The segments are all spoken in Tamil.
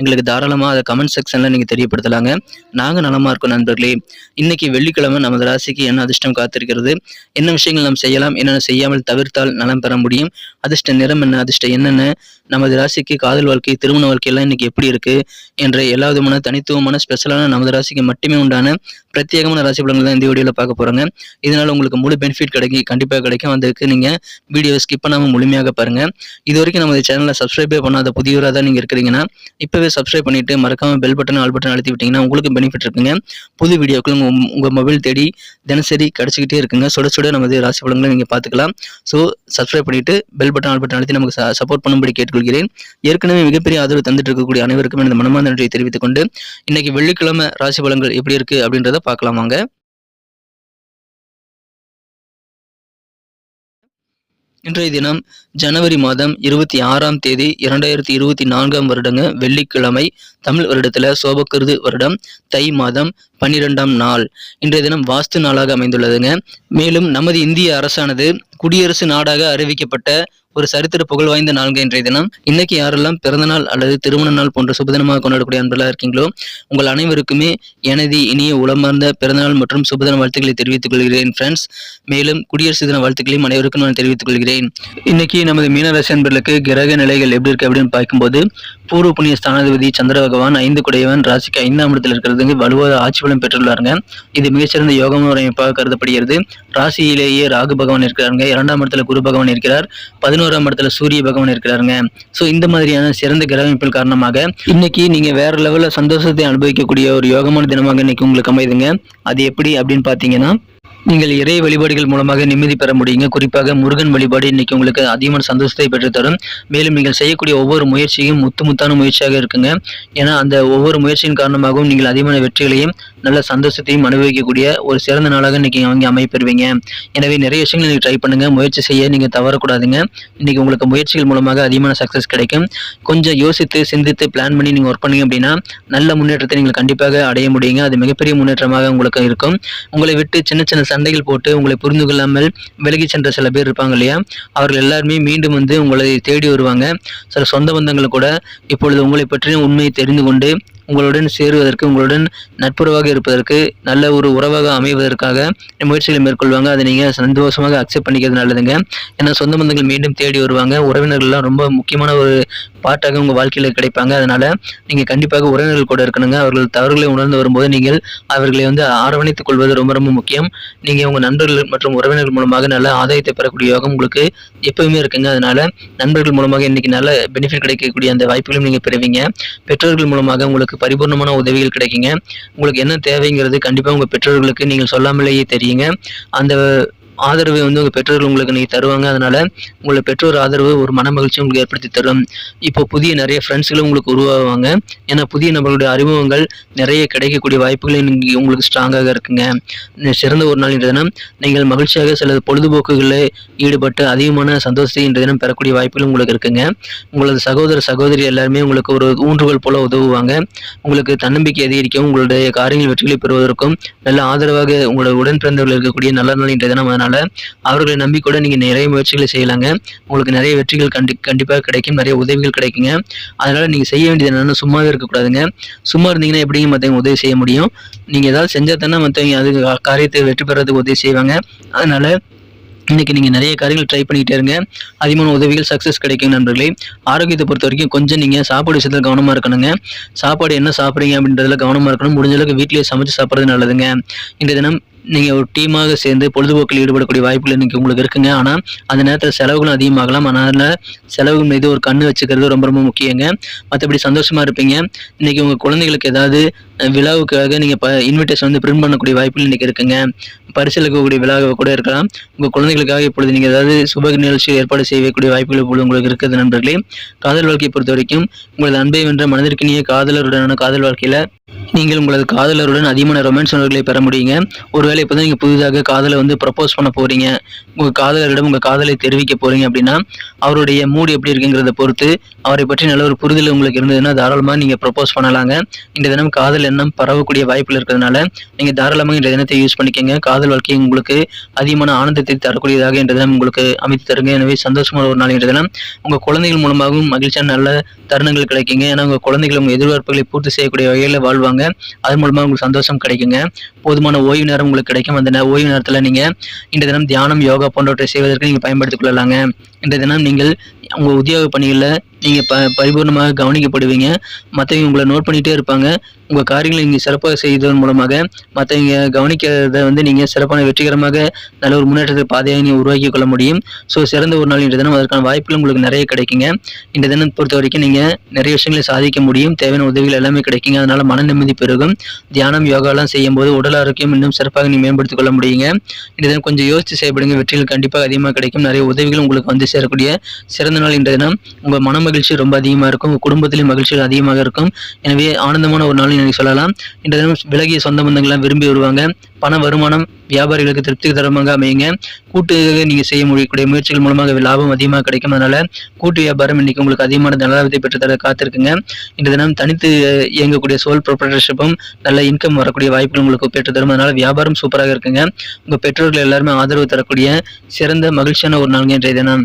எங்களுக்கு தாராளமாக அதை கமெண்ட் செக்ஷனில் நீங்கள் தெரியப்படுத்தலாங்க. நாங்கள் நலமாக இருக்கோம் நண்பர்களே. இன்னைக்கு வெள்ளிக்கிழமை நமது ராசிக்கு என்ன அதிர்ஷ்டம் காத்திருக்கிறது? என்ன விஷயங்கள் நாம் செய்யலாம்? என்னென்ன செய்யாமல் தவிர்த்தால் நலம் பெற முடியும்? அதிர்ஷ்ட நிறம் என்ன? அதிர்ஷ்டம் என்னென்ன? நமது ராசிக்கு காதல் வாழ்க்கை திருமண வாழ்க்கையெல்லாம் இன்னைக்கு எப்படி இருக்கு? என்ற எல்லா விதமான தனித்துவமான ஸ்பெஷலான நமது ராசிக்கு மட்டுமே உண்டான பிரத்யேகமான ராசி பலன்கள் தான் இந்த வீடியோவில் பார்க்க போறாங்க. இதனால உங்களுக்கு முழு பெனிஃபிட் கிடைக்கும் கண்டிப்பாக கிடைக்கும். அதுக்கு நீங்க வீடியோவை ஸ்கிப் பண்ணாமல் முழுமையாக பாருங்க. இது வரைக்கும் நமது சேனலை சப்ஸ்கிரைபே பண்ணாத புதியவராக தான் நீங்க இருக்கிறீங்கன்னா இப்போவே சப்ஸ்கிரைப் பண்ணிட்டு மறக்காமல் பெல் பட்டன் ஆல் பட்டன் அழுத்தி விட்டிங்கன்னா உங்களுக்கு பெனிஃபிட் இருக்குங்க. புது வீடியோக்கள் உங்கள் உங்கள் மொபைல் தேடி தினசரி கிடைச்சிக்கிட்டே இருக்குங்க. சுட சுட நமது ராசி பலன்களை நீங்கள் பார்த்துக்கலாம். ஸோ சப்ஸ்கிரைப் பண்ணிவிட்டு பெல் பட்டன் ஆல் பட்டன் அழுத்தி நமக்கு சப்போர்ட் பண்ணும்படி கேட்டுக்கொள்கிறேன். ஏற்கனவே மிகப்பெரிய ஆதரவு தந்துட்டு இருக்கக்கூடிய அனைவருக்கும் எனது மனமார்ந்த நன்றியை தெரிவித்துக் கொண்டு இன்னைக்கு வெள்ளிக்கிழமை ராசி பலன்கள் எப்படி இருக்கு அப்படின்றத பார்க்கலாம் வாங்க இன்றைய தினம் ஜனவரி மாதம் இருபத்தி ஆறாம் தேதி இரண்டாயிரத்தி இருபத்தி நான்காம் வருடங்க வெள்ளிக்கிழமை தமிழ் வருடத்துல சோபக்கிருது வருடம் தை மாதம் பன்னிரெண்டாம் நாள். இன்றைய தினம் வாஸ்து நாளாக அமைந்துள்ளதுங்க. மேலும் நமது இந்திய அரசானது குடியரசு நாடாக அறிவிக்கப்பட்ட ஒரு சரித்திர புகழ் வாய்ந்த நான்கு இன்றைய தினம். இன்னைக்கு யாரெல்லாம் பிறந்த நாள் அல்லது திருமண நாள் போன்ற சுபதினமாக கொண்டாடக்கூடிய அன்பெல்லாம் இருக்கீங்களோ உங்கள் அனைவருக்குமே எனது இனிய உளமார்ந்த பிறந்தநாள் மற்றும் சுபதின வாழ்த்துக்களை தெரிவித்துக் கொள்கிறேன் ஃப்ரெண்ட்ஸ் மேலும் குடியரசு தின வாழ்த்துக்களையும் அனைவருக்கும் நான் தெரிவித்துக் கொள்கிறேன். இன்னைக்கு நமது மீனராசி அன்பர்களுக்கு கிரக நிலைகள் எப்படி இருக்கு அப்படின்னு பார்க்கும்போது பூர்வ புண்ணிய ஸ்தானாதிபதி சந்திர பகவான் ஐந்து குடையவன் ராசிக்கு ஐந்தாம் இடத்தில் இருக்கிறது வலுவாக ஆட்சி பலம் பெற்றுள்ளாருங்க. இது மிகச்சிறந்த யோகமான அமைப்பாக கருதப்படுகிறது. ராசியிலேயே ராகு பகவான் இருக்கிறாருங்க. இரண்டாம் இடத்துல குரு பகவான் இருக்கிறார். பதினோராம் இடத்துல சூரிய பகவான் இருக்கிறாருங்க. ஸோ இந்த மாதிரியான சிறந்த கிரகமைப்பில் காரணமாக இன்னைக்கு நீங்க வேற லெவலில் சந்தோஷத்தை அனுபவிக்கக்கூடிய ஒரு யோகமான தினமாக இன்னைக்கு உங்களுக்கு அமைதுங்க. அது எப்படி அப்படின்னு பார்த்தீங்கன்னா நீங்கள் இறை வழிபாடுகள் மூலமாக நிம்மதி பெற முடியுங்க. குறிப்பாக முருகன் வழிபாடு இன்னைக்கு உங்களுக்கு அதிகமான சந்தோஷத்தை பெற்றுத்தரும். மேலும் நீங்கள் செய்யக்கூடிய ஒவ்வொரு முயற்சியும் முத்து முத்தான முயற்சியாக இருக்குங்க. ஏன்னா அந்த ஒவ்வொரு முயற்சியின் காரணமாகவும் நீங்கள் அதிகமான வெற்றிகளையும் நல்ல சந்தோஷத்தையும் அனுபவிக்கக்கூடிய ஒரு சிறந்த நாளாக இன்னைக்கு அவங்க அமைப்பெறுவீங்க. எனவே நிறைய விஷயங்கள் நீங்கள் ட்ரை பண்ணுங்க. முயற்சி செய்ய நீங்கள் தவறக்கூடாதுங்க. இன்னைக்கு உங்களுக்கு முயற்சிகள் மூலமாக அதிகமான சக்ஸஸ் கிடைக்கும். கொஞ்சம் யோசித்து சிந்தித்து பிளான் பண்ணி நீங்கள் ஒர்க் பண்ணீங்க அப்படின்னா நல்ல முன்னேற்றத்தை நீங்கள் கண்டிப்பாக அடைய முடியுங்க. அது மிகப்பெரிய முன்னேற்றமாக உங்களுக்கு இருக்கும். உங்களை விட்டு சின்ன சின்ன சண்டைகள் போட்டு உங்களை புரிந்து கொள்ளாமல் விலகி சென்ற சில பேர் இருப்பாங்க இல்லையா? அவர்கள் எல்லாருமே மீண்டும் வந்து உங்களை தேடி வருவாங்க. சில சொந்த பந்தங்கள் கூட இப்பொழுது உங்களை பற்றிய உண்மையை தெரிந்து கொண்டு உங்களுடன் சேருவதற்கு உங்களுடன் நட்புறவாக இருப்பதற்கு நல்ல ஒரு உறவாக அமைவதற்காக முயற்சிகளை மேற்கொள்வாங்க. அதை நீங்கள் சந்தோஷமாக அக்செப்ட் பண்ணிக்கிறது நல்லதுங்க. ஏன்னா சொந்த பந்தங்கள் மீண்டும் தேடி வருவாங்க. உறவினர்கள்லாம் ரொம்ப முக்கியமான ஒரு பாட்டாக உங்கள் வாழ்க்கையில் கிடைப்பாங்க. அதனால் நீங்கள் கண்டிப்பாக உறவினர்கள் கூட இருக்கணுங்க. அவர்கள் தவறுகளை உணர்ந்து வரும்போது நீங்கள் அவர்களை வந்து அரவணைத்துக் கொள்வது ரொம்ப ரொம்ப முக்கியம். நீங்கள் உங்கள் நண்பர்கள் மற்றும் உறவினர்கள் மூலமாக நல்ல ஆதாயத்தை பெறக்கூடிய யோகம் உங்களுக்கு எப்பவுமே இருக்குங்க. அதனால் நண்பர்கள் மூலமாக இன்னைக்கு நல்ல பெனிஃபிட் கிடைக்கக்கூடிய அந்த வாய்ப்புகளும் நீங்கள் பெறுவீங்க. பெற்றோர்கள் மூலமாக உங்களுக்கு பரிபூர்ணமான உதவிகள் கிடைக்குங்க. உங்களுக்கு என்ன தேவைங்கிறது கண்டிப்பாக உங்கள் பெற்றோர்களுக்கு நீங்கள் சொல்லாமலேயே தெரியுங்க. அந்த ஆதரவை வந்து உங்கள் பெற்றோர்கள் உங்களுக்கு நீங்கள் தருவாங்க. அதனால் உங்களை பெற்றோர் ஆதரவு ஒரு மன மகிழ்ச்சி உங்களுக்கு ஏற்படுத்தி தரும். இப்போ புதிய நிறைய ஃப்ரெண்ட்ஸ்களும் உங்களுக்கு உருவாகுவாங்க ஏன்னா புதிய நபர்களுடைய அறிமுகங்கள் நிறைய கிடைக்கக்கூடிய வாய்ப்புகள் நீங்கள் உங்களுக்கு ஸ்ட்ராங்காக இருக்குங்க. சிறந்த ஒரு நாள் இன்ற தினம். நீங்கள் மகிழ்ச்சியாக சில பொழுதுபோக்குகளில் ஈடுபட்டு அதிகமான சந்தோஷத்தை இன்ற தினம் பெறக்கூடிய வாய்ப்புகள் உங்களுக்கு இருக்குங்க. உங்களது சகோதர சகோதரி எல்லாருமே உங்களுக்கு ஒரு ஊன்றுகோல் போல உதவுவாங்க. உங்களுக்கு தன்னம்பிக்கை அதிகரிக்கும் உங்களுடைய காரியங்கள் வெற்றிகளை பெறுவதற்கும் நல்ல ஆதரவாக உங்களோட உடன் பிறந்தவர்கள் இருக்கக்கூடிய நல்ல நாள் இன்றைய தினம். அதனால் அவர்களை நம்பி கூட நீங்கள் நிறைய முயற்சிகளை செய்யலாங்க. உங்களுக்கு நிறைய வெற்றிகள் கண்டி கண்டிப்பாக கிடைக்கும். நிறைய உதவிகள் கிடைக்குங்க. அதனால் நீங்கள் செய்ய வேண்டியது என்னென்னா சும்மாவே இருக்கக்கூடாதுங்க. சும்மா இருந்தீங்கன்னா எப்படிங்க மற்றவங்க உதவி செய்ய முடியும்? நீங்கள் ஏதாவது செஞ்சால் தானே மற்றவங்க அது காரியத்தை வெற்றி பெறதுக்கு உதவி செய்வாங்க. அதனால் இன்றைக்கி நீங்கள் நிறைய காரியங்கள் ட்ரை பண்ணிக்கிட்டே இருங்க. அதிகமான உதவிகள் சக்ஸஸ் கிடைக்கும் நண்பர்களே. ஆரோக்கியத்தை பொறுத்த வரைக்கும் கொஞ்சம் நீங்கள் சாப்பாடு விஷயத்தில் கவனமாக இருக்கணுங்க. சாப்பாடு என்ன சாப்பிட்றீங்க அப்படின்றதுல கவனமாக இருக்கணும். முடிஞ்ச அளவுக்கு வீட்டிலேயே சமைச்சு சாப்பிட்றது நல்லதுங்க. இன்றைய தினம் நீங்கள் ஒரு டீமாக சேர்ந்து பொழுதுபோக்கில் ஈடுபடக்கூடிய வாய்ப்புகள் இன்றைக்கி உங்களுக்கு இருக்குங்க. ஆனால் அந்த நேரத்தில் செலவுகளும் அதிகமாகலாம். அதனால் செலவுகள் மீது ஒரு கண்ணு வச்சுக்கிறது ரொம்ப ரொம்ப முக்கியங்க. மற்றபடி சந்தோஷமாக இருப்பீங்க. இன்றைக்கி உங்கள் குழந்தைகளுக்கு ஏதாவது விழாவுக்காக நீங்கள் ப இன்விடேஷன் வந்து பிரிண்ட் பண்ணக்கூடிய வாய்ப்புகள் இன்றைக்கி இருக்குங்க. பரிசளிக்கக்கூடிய விழாவை கூட இருக்கலாம். உங்கள் குழந்தைகளுக்காக இப்பொழுது நீங்கள் ஏதாவது சுப நிகழ்ச்சி ஏற்பாடு செய்யக்கூடிய வாய்ப்புகள் இப்பொழுது உங்களுக்கு இருக்குது நண்பர்களே. காதல் வாழ்க்கையை பொறுத்த வரைக்கும் உங்களது அன்பை வென்ற மனதிற்கினிய காதலருடனான காதல் வாழ்க்கையில் நீங்கள் உங்களது காதலருடன் அதிகமான ரொமான்ஸ் உணர்வுகளை பெற முடியுங்க. ஒரு ஒருவேளை இப்போ தான் நீங்கள் புதிதாக காதலை வந்து ப்ரப்போஸ் பண்ண போகிறீங்க உங்கள் காதலரிடம் உங்கள் காதலை தெரிவிக்க போகிறீங்க அப்படின்னா அவருடைய மூடு எப்படி இருக்குங்கிறத பொறுத்து அவரை பற்றி நல்ல ஒரு புரிதல் உங்களுக்கு இருந்ததுன்னா தாராளமாக நீங்கள் ப்ரப்போஸ் பண்ணலாங்க. இந்த தினம் காதல் எண்ணம் பரவக்கூடிய வாய்ப்பில் இருக்கிறதுனால நீங்கள் தாராளமாக இந்த தினத்தை யூஸ் பண்ணிக்கோங்க. காதல் வாழ்க்கை உங்களுக்கு அதிகமான ஆனந்தத்தை தரக்கூடியதாக இந்த தினம் உங்களுக்கு அமைத்து தருங்க. எனவே சந்தோஷமான ஒரு நாள் என்ற தினம். உங்கள் குழந்தைகள் மூலமாகவும் மகிழ்ச்சியான நல்ல தருணங்கள் கிடைக்குங்க. ஏன்னா உங்கள் குழந்தைகள் உங்கள் எதிர்பார்ப்புகளை பூர்த்தி செய்யக்கூடிய வகையில் வாழ்வாங்க. அது மூலமாக உங்களுக்கு சந்தோஷம் கிடைக்குங்க. போதுமான ஓய்வு நேரம் உங்களுக்கு கிடைக்கும். அந்த ஓய்வு நேரத்தில் நீங்கள் இந்த தினம் தியானம் யோகா போன்றவற்றை செய்வதற்கு நீங்கள் பயன்படுத்திக் கொள்ளலாங்க. இன்றைய தினம் நீங்கள் உங்கள் உத்தியோக பணிகளில் நீங்கள் ப பரிபூர்ணமாக கவனிக்கப்படுவீங்க. மற்றவங்க உங்களை நோட் பண்ணிகிட்டே இருப்பாங்க. உங்கள் காரியங்களை நீங்கள் சிறப்பாக செய்வதன் மூலமாக மற்றவங்க கவனிக்கிறத வந்து நீங்கள் சிறப்பான வெற்றிகரமாக நல்ல ஒரு முன்னேற்றத்தை பாதையாக நீங்கள் உருவாக்கி கொள்ள முடியும். ஸோ சிறந்த ஒரு நாள் இன்றைய தினம். அதற்கான வாய்ப்புகள் உங்களுக்கு நிறைய கிடைக்குங்க. இந்த தினம் பொறுத்த வரைக்கும் நீங்கள் நிறைய விஷயங்களை சாதிக்க முடியும். தேவையான உதவிகள் எல்லாமே கிடைக்குங்க. அதனால் மன நிம்மதி பெருகும். தியானம் யோகாலாம் செய்யும்போது உடல் ஆரோக்கியம் இன்னும் சிறப்பாக நீ மேம்படுத்திக் கொள்ள முடியுங்க. இந்த தினம் கொஞ்சம் யோசித்து செயல்படுங்க. வெற்றிகள் கண்டிப்பாக அதிகமாக கிடைக்கும். நிறைய உதவிகள் உங்களுக்கு வந்து சேரக்கூடிய சிறந்த நாள் இன்றைய தினம் உங்கள் மன மகிழ்ச்சி ரொம்ப அதிகமாக இருக்கும் உங்கள் குடும்பத்திலையும் மகிழ்ச்சிகள் அதிகமாக இருக்கும். எனவே ஆனந்தமான ஒரு நாள் எனக்கு சொல்லலாம். இந்த தினம் விலகிய சொந்த பந்தங்கள்லாம் விரும்பி வருவாங்க. பண வருமானம் வியாபாரிகளுக்கு திருப்திகரமாக அமையுங்க. கூட்டு நீங்கள் செய்ய முடியக்கூடிய முயற்சிகள் மூலமாக லாபம் அதிகமாக கிடைக்கும் அதனால கூட்டு வியாபாரம் இன்னைக்கு உங்களுக்கு அதிகமான நலாபத்தை பெற்றுத்தர காத்திருக்குங்க. இந்த தினம் தனித்து இயங்கக்கூடிய சோல் ப்ரொப்ரேட்டர்ஷிப்பும் நல்ல இன்கம் வரக்கூடிய வாய்ப்புகள் உங்களுக்கு பெற்று தரும் அதனால் வியாபாரம் சூப்பராக இருக்குங்க. உங்கள் பெற்றோர்கள் எல்லாருமே ஆதரவு தரக்கூடிய சிறந்த மகிழ்ச்சியான ஒரு நாள்ங்க இன்றைய தினம்.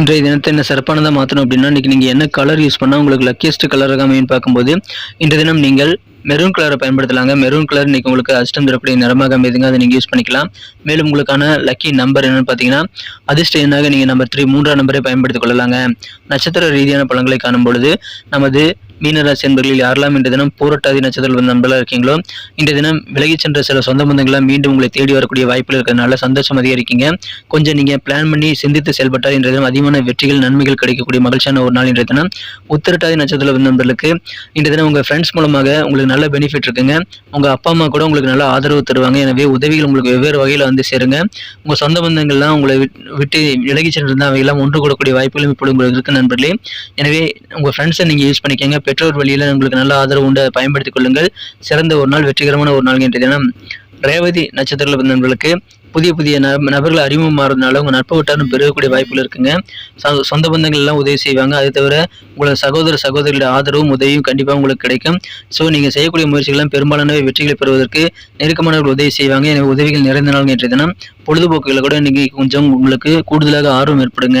இன்றைய தினத்தை என்ன சிறப்பானதாக மாற்றணும் அப்படின்னா இன்றைக்கி நீங்கள் என்ன கலர் யூஸ் பண்ணால் உங்களுக்கு லக்கியஸ்ட் கலராக அமையும் பார்க்கும்போது இன்றைய தினம் நீங்கள் மெரூன் கலரை பயன்படுத்தலாங்க. மெரூன் கலர் இன்னைக்கு உங்களுக்கு அதிர்ஷ்டம் தரக்கூடிய நிறமாக அமைதுங்க அதை நீங்கள் யூஸ் பண்ணிக்கலாம். மேலும் உங்களுக்கான லக்கி நம்பர் என்னென்னு பார்த்தீங்கன்னா அதிர்ஷ்ட எண்ணாக நீங்கள் நம்பர் த்ரீ மூன்றாம் நம்பரை பயன்படுத்திக் கொள்ளலாங்க. நட்சத்திர ரீதியான பழங்களை காணும் பொழுது நமது மீனராசி என்பர்களில் யாரெல்லாம் இன்றைய தினம் பூரட்டாதி நட்சத்திரம் நண்பர்களாக இருக்கீங்களோ இன்றைய தினம் விலகிச் சென்ற சில சொந்த பந்தங்களாக மீண்டும் உங்களை தேடி வரக்கூடிய வாய்ப்புகள் இருக்கிறதுனால சந்தோஷம் அதிகரிக்கீங்க. கொஞ்சம் நீங்கள் பிளான் பண்ணி சிந்தித்து செயல்பட்டால் இன்றைய தினம் அதிகமான வெற்றிகள் நன்மைகள் கிடைக்கக்கூடிய மகிழ்ச்சியான ஒரு நாள் இன்றைய தினம். உத்திரட்டாதி நட்சத்திரம் வந்த இன்றைய தினம் உங்கள் ஃப்ரெண்ட்ஸ் மூலமாக உங்களுக்கு நல்ல பெனிஃபிட் இருக்குங்க. உங்கள் அப்பா அம்மா கூட உங்களுக்கு நல்ல ஆதரவு தருவாங்க. எனவே உதவிகள் உங்களுக்கு வெவ்வேறு வகையில் வந்து சேருங்க. உங்கள் சொந்த பந்தங்கள்லாம் உங்களை விட்டு விலகி சென்றிருந்தால் அவையெல்லாம் ஒன்று கூடக்கூடிய வாய்ப்புகளும் இப்பொழுது உங்களுக்கு இருக்குது நண்பர்களே. எனவே உங்கள் ஃப்ரெண்ட்ஸை நீங்கள் யூஸ் பண்ணிக்கங்க. பெற்றோர் வழியில் உங்களுக்கு நல்ல ஆதரவு உண்டு. அதை பயன்படுத்திக் கொள்ளுங்கள். சிறந்த ஒரு நாள் வெற்றிகரமான ஒரு நாள் என்ற தினம். ரேவதி நட்சத்திரத்தில் பிறந்தவர்களுக்கு புதிய புதிய நபர்கள் அறிமுகம் மாறதுனால உங்கள் நட்பு வட்டாரம் பெருகக்கூடிய வாய்ப்புகள் இருக்குங்க. சொந்த பந்தங்கள் எல்லாம் உதவி செய்வாங்க. அது தவிர உங்களோட சகோதர சகோதரியோட ஆதரவும் உதவியும் கண்டிப்பாக உங்களுக்கு கிடைக்கும். ஸோ நீங்கள் செய்யக்கூடிய முயற்சிகள்லாம் பெரும்பாலானவை வெற்றிகளை பெறுவதற்கு நெருக்கமானவர்கள் உதவி செய்வாங்க. எனவே உதவிகள் நிறைந்த நாள் நேற்றைய தினம். பொழுதுபோக்குகளை கூட இன்னைக்கு கொஞ்சம் உங்களுக்கு கூடுதலாக ஆர்வம் ஏற்படுங்க.